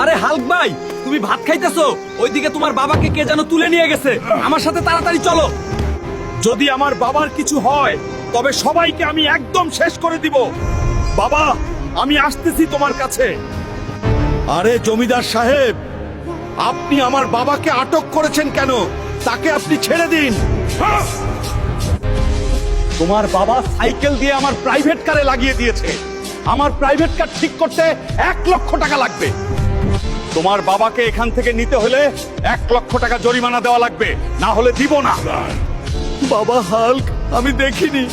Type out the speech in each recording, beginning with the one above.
আরে হাল্ক ভাই তুমি ভাত খাইতেছো? ওইদিকে তোমার বাবাকে কে যেন তুলে নিয়ে গেছে। আমার সাথে তাড়াতাড়ি চলো। যদি আমার বাবার কিছু হয় তবে সবাইকে আমি একদম শেষ করে দিব। বাবা আমি আসতেছি তোমার কাছে। আরে জমিদার সাহেব আপনি আমার বাবাকে আটক করেছেন কেন? তাকে আপনি ছেড়ে দিন। তোমার বাবা সাইকেল দিয়ে আমার প্রাইভেট কারে লাগিয়ে দিয়েছে। আমার প্রাইভেট কার ঠিক করতে এক লক্ষ টাকা লাগবে। তোমার বাবাকে এখান থেকে নিতে হলে এক লক্ষ টাকা জরিমানা দেওয়া লাগবে। না হলে দিব না। বাবা হাল্ক আমি দেখিনি।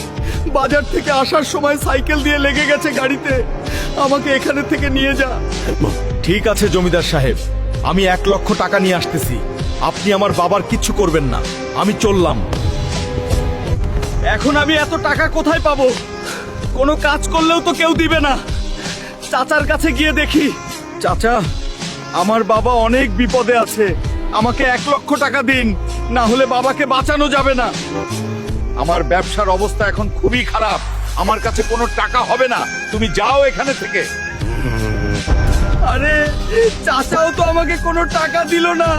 বাজার থেকে আসার সময় সাইকেল দিয়ে লেগে গেছে গাড়িতে। আমাকে এখানে থেকে নিয়ে যা। ঠিক আছে জমিদার সাহেব। আমি এক লক্ষ টাকা নিয়ে আসতেছি। আপনি আমার বাবার কিচ্ছু করবেন না। আমি চললাম। এখন আমি এত টাকা কোথায় পাবো? কোনো কাজ করলেও তো কেউ দিবে না। চাচার কাছে গিয়ে দেখি। চাচা আমার বাবা অনেক বিপদে আছে। আমাকে এক লক্ষ টাকা দিন, না হলে বাবাকে বাঁচানো যাবে না। আমার ব্যবসার অবস্থা এখন খুবই খারাপ। আমার কাছে কোনো টাকা হবে না। তুমি যাও এখানে থেকে। আরে, চাচাও তো আমাকে কোনো টাকা দিল না।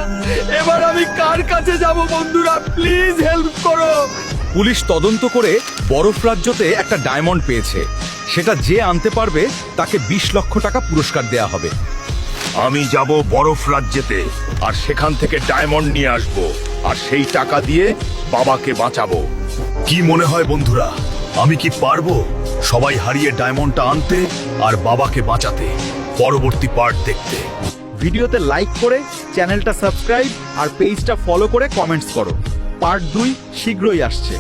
এবার আমি কার কাছে যাব বন্ধুরা? প্লিজ হেল্প করো। পুলিশ তদন্ত করে বরফ রাজ্যতে একটা ডায়মন্ড পেয়েছে। সেটা যে আনতে পারবে, তাকে বিশ লক্ষ টাকা পুরস্কার দেয়া হবে। আমি যাব বরফ রাজ্যেতে, আর সেখান থেকে ডায়মন্ড নিয়ে আসব, আর সেই টাকা দিয়ে বাবাকে বাঁচাবো। কি মনে হয় বন্ধুরা? আমি কি পারব সবাই হারিয়ে ডায়মন্ডটা আনতে আর বাবাকে বাঁচাতে? পরবর্তী পার্ট দেখতে। ভিডিওতে লাইক করে চ্যানেলটা সাবস্ক্রাইব আর পেজটা ফলো করে কমেন্টস করো। পার্ট দুই শীঘ্রই আসছে।